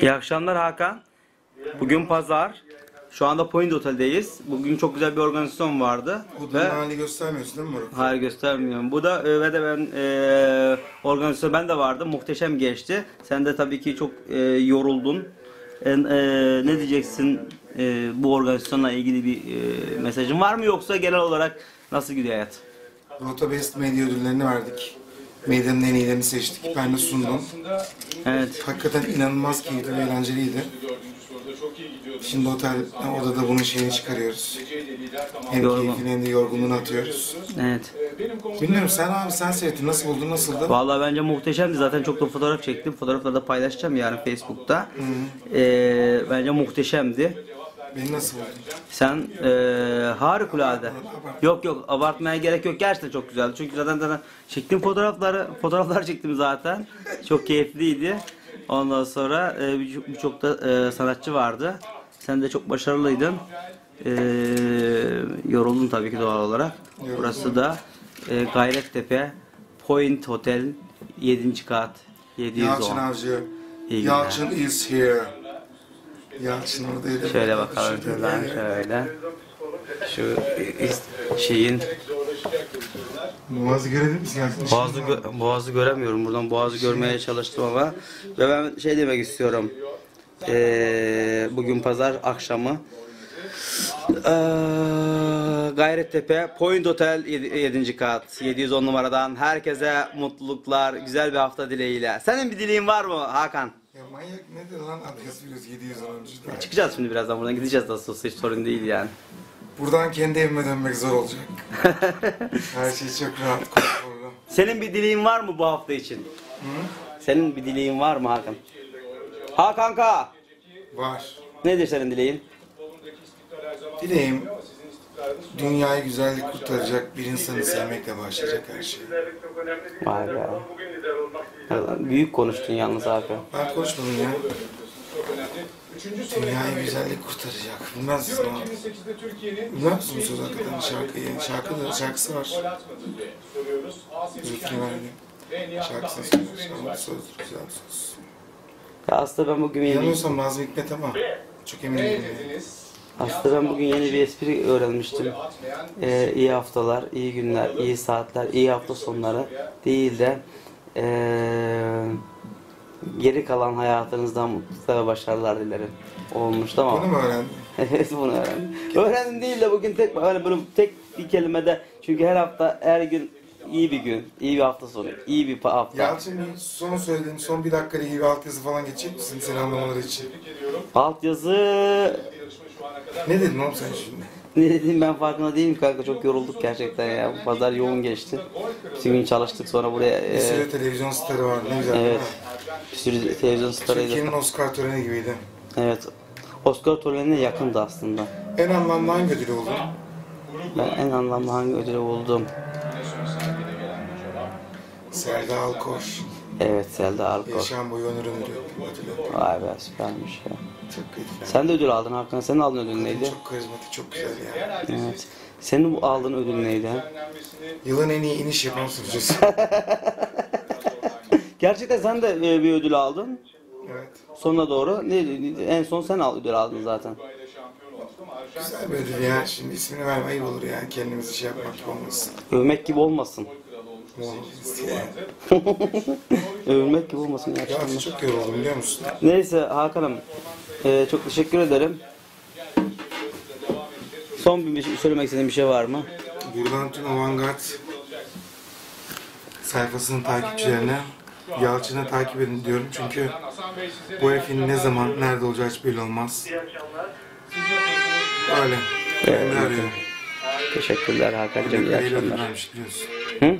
İyi akşamlar Hakan. Bugün pazar. Şu anda Point Otel'deyiz. Bugün çok güzel bir organizasyon vardı. Bu Ve hali göstermiyorsun değil mi Murat? hayır göstermiyorum. Bu da e, ve de ben e, organizasyon ben de vardım. Muhteşem geçti. Sen de tabii ki çok e, yoruldun. E, e, ne diyeceksin e, bu organizasyonla ilgili bir e, mesajın var mı yoksa genel olarak nasıl gidiyor hayat? Rota Best Medya ödüllerini verdik. Medyanın en iyilerini seçtik. Ben de sundum. Evet. Hakikaten inanılmaz keyifli ve eğlenceliydi. Şimdi otel odada bunun şeyini çıkarıyoruz. Hem Yorgun. keyfini hem de yorgunluğunu atıyoruz. Evet. Bilmiyorum sen abi sen seyrettin nasıl buldun nasıldı? Vallahi bence muhteşemdi. Zaten çok da fotoğraf çektim. Fotoğrafları da paylaşacağım yarın Facebook'ta. Ee, bence muhteşemdi. Beni nasıl buldun? Sen e, harikulade. Yok yok abartmaya gerek yok. Gerçekten çok güzeldi. Çünkü zaten, zaten çektiğim fotoğrafları fotoğraflar çektim zaten. Çok keyifliydi. Ondan sonra e, birçok da e, sanatçı vardı. Sen de çok başarılıydın. E, yoruldun tabii ki doğal olarak. Burası da e, Gayrettepe Point Hotel 7. kat 710. Yalçın Avcı. Yalçın is here. Yalçın oradaydı. Şöyle bakalım Şurada. şuradan şöyle. Şu şeyin Boğazı görebilir misin Yalçın? Boğazı, gö- boğazı göremiyorum. Buradan boğazı görmeye çalıştım ama. Ve ben şey demek istiyorum. Ee, bugün pazar akşamı. Ee, Gayrettepe Point Hotel 7. kat 710 numaradan herkese mutluluklar, güzel bir hafta dileğiyle. Senin bir dileğin var mı Hakan? Ya manyak nedir lan adres biliyoruz 710. Çıkacağız şimdi birazdan buradan gideceğiz nasıl olsa hiç sorun değil yani. Buradan kendi evime dönmek zor olacak. Her şey çok rahat, konforlu. Senin bir dileğin var mı bu hafta için? Senin bir dileğin var mı Hakan? Ha kanka. Var. Nedir senin dileğin? Dileğim dünyayı güzellik kurtaracak bir insanı sevmekle başlayacak her şey. Vay be. Büyük konuştun yalnız Hakan. Ben konuşmadım ya. Dünyayı güzellik kurtaracak. Bilmez misin o? Bilmez misin söz hakikaten şarkıyı? Şarkı da, şarkısı var. Zülfü Livaneli. Şarkısını söylüyor. Şarkı söz, güzel söz. Ya aslında ben bugün Yanılıyorsam Nazım Hikmet ama çok emin değilim. Aslında ben bugün yeni bir espri öğrenmiştim. Ee, iyi haftalar, iyi günler, iyi saatler, iyi hafta sonları değil de ee, geri kalan hayatınızdan mutluluk ve başarılar dilerim. Olmuştu ama. Bunu mu öğrendin? Evet bunu öğrendim. Öğrendim değil de bugün tek öyle böyle tek bir kelimede çünkü her hafta her gün iyi bir gün, iyi bir hafta sonu, iyi bir hafta. Yalçın son söylediğin son bir dakika gibi bir altyazı falan geçecek misin seni anlamaları için? Alt yazı Ne dedin oğlum sen şimdi? ne dediğim ben farkında değilim kanka çok yorulduk gerçekten ya. Bu pazar yoğun geçti. Bütün gün çalıştık sonra buraya Bir e, sürü televizyon starı vardı ne güzel evet bir sürü televizyon starıydı. Türkiye'nin Oscar töreni gibiydi. Evet. Oscar törenine yakındı aslında. En anlamlı hangi ödül oldu? Ben en anlamlı hangi ödülü buldum? Selda Alkoş. Evet Selda Alkor. Yaşam boyu onur ödülü. ödülü. Vay be süpermiş ya. Çok keyifli. Sen de ödül aldın Hakan. Senin aldığın ödül neydi? Çok karizmatik, çok güzel ya. Evet. Senin bu aldığın ödül neydi? Yılın en iyi iniş yapan sunucusu. Gerçekten sen de e, bir ödül aldın. evet. Sonuna doğru. Ne, en son sen al, ödül aldın zaten. Güzel bir ödül ya. Şimdi ismini verme ayıp olur yani. Kendimizi şey yapmak gibi olmasın. Övmek gibi olmasın. Övülmek gibi olmasın Ya çok yoruldum biliyor musun? Neyse Hakan'ım. e, çok teşekkür ederim. Son bir şey, söylemek istediğin bir şey var mı? Buradan tüm Avantgard sayfasının takipçilerine Yalçın'ı takip edin diyorum çünkü bu herifin ne zaman, nerede olacağı hiç belli olmaz. Öyle. Emre arıyor. Teşekkürler Hakan'cığım. İyi akşamlar. biliyorsun. Hı?